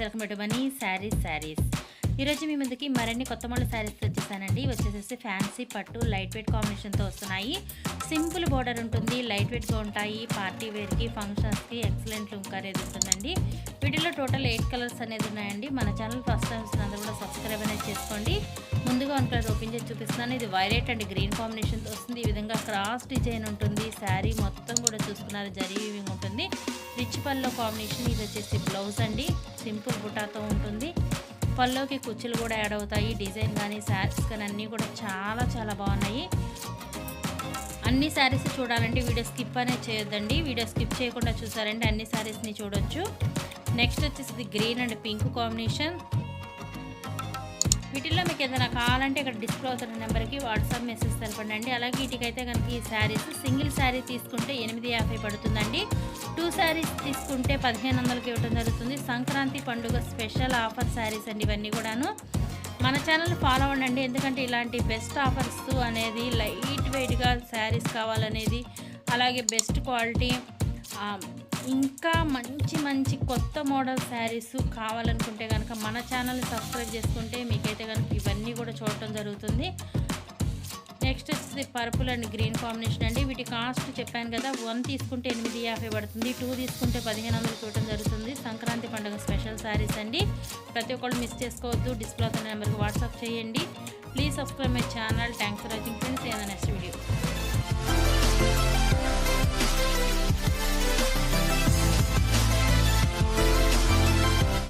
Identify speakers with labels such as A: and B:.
A: Welcome to money saris saris ఈరోజు మీ ముందుకి మరిన్ని కొత్త మోడల్ శారీస్ వచ్చేసానండి వచ్చేసేసి ఫ్యాన్సీ పట్టు లైట్ వెయిట్ కాంబినేషన్తో వస్తున్నాయి. సింపుల్ బోర్డర్ ఉంటుంది. లైట్ వెయిట్గా ఉంటాయి. పార్టీ వేర్కి ఫంక్షన్స్కి ఎక్సలెంట్ లుక్ అనేది ఉంటుందండి. వీటిలో టోటల్ ఎయిట్ కలర్స్ అనేది ఉన్నాయండి. మన ఛానల్ ఫస్ట్ టైం అందరూ కూడా సబ్స్క్రైబ్ అనేది చేసుకోండి. ముందుగా వన్ కలర్ ఓపెన్ చేసి చూపిస్తున్నాను. ఇది వైలెట్ అండ్ గ్రీన్ కాంబినేషన్తో వస్తుంది. ఈ విధంగా క్రాస్ డిజైన్ ఉంటుంది. శారీ మొత్తం కూడా చూసుకున్నారు. జరీ వీవింగ్ ఉంటుంది. రిచ్ పల్లో కాంబినేషన్ ఇది వచ్చేసి బ్లౌజ్ అండి. సింపుల్ బుటాతో ఉంటుంది. పల్లోకి కుచ్చులు కూడా యాడ్ అవుతాయి. డిజైన్ కానీ శారీస్ కానీ అన్నీ కూడా చాలా చాలా బాగున్నాయి. అన్ని శారీస్ చూడాలంటే వీడియో స్కిప్ అనేది చేయొద్దండి. వీడియో స్కిప్ చేయకుండా చూసారంటే అన్ని శారీస్ని చూడొచ్చు. నెక్స్ట్ వచ్చేసి గ్రీన్ అండ్ పింక్ కాంబినేషన్. వీటిల్లో మీకు ఏదైనా కావాలంటే ఇక్కడ డిస్ప్లే అవుతున్న నెంబర్కి వాట్సాప్ మెసేజ్ తెలపండి అలాగే వీటికైతే కనుక ఈ శారీస్ సింగిల్ శారీ తీసుకుంటే ఎనిమిది యాభై పడుతుందండి. శారీస్ తీసుకుంటే పదిహేను వందలకి ఇవ్వడం జరుగుతుంది. సంక్రాంతి పండుగ స్పెషల్ ఆఫర్ శారీస్ అండి ఇవన్నీ కూడాను. మన ఛానల్ ఫాలో అవ్వండి ఎందుకంటే ఇలాంటి బెస్ట్ ఆఫర్స్ అనేది లైట్ వెయిట్గా శారీస్ కావాలనేది అలాగే బెస్ట్ క్వాలిటీ ఇంకా మంచి మంచి కొత్త మోడల్ శారీస్ కావాలనుకుంటే కనుక మన ఛానల్ని సబ్స్క్రైబ్ చేసుకుంటే మీకైతే కనుక ఇవన్నీ కూడా చూడటం జరుగుతుంది. నెక్స్ట్ వచ్చేసి పర్పుల్ అండ్ గ్రీన్ కాంబినేషన్ అండి. వీటి కాస్ట్ చెప్పాను కదా వన్ తీసుకుంటే ఎనిమిది యాభై పడుతుంది టూ తీసుకుంటే పదిహేను వందలు చూడటం జరుగుతుంది. సంక్రాంతి పండుగ స్పెషల్ శారీస్ అండి. ప్రతి ఒక్కళ్ళు మిస్ చేసుకోవద్దు డిస్ప్లే అవుతున్న నెంబర్కి వాట్సాప్ చేయండి. Please subscribe my channel. Thanks for watching friends. ఏదైనా నెక్స్ట్ వీడియో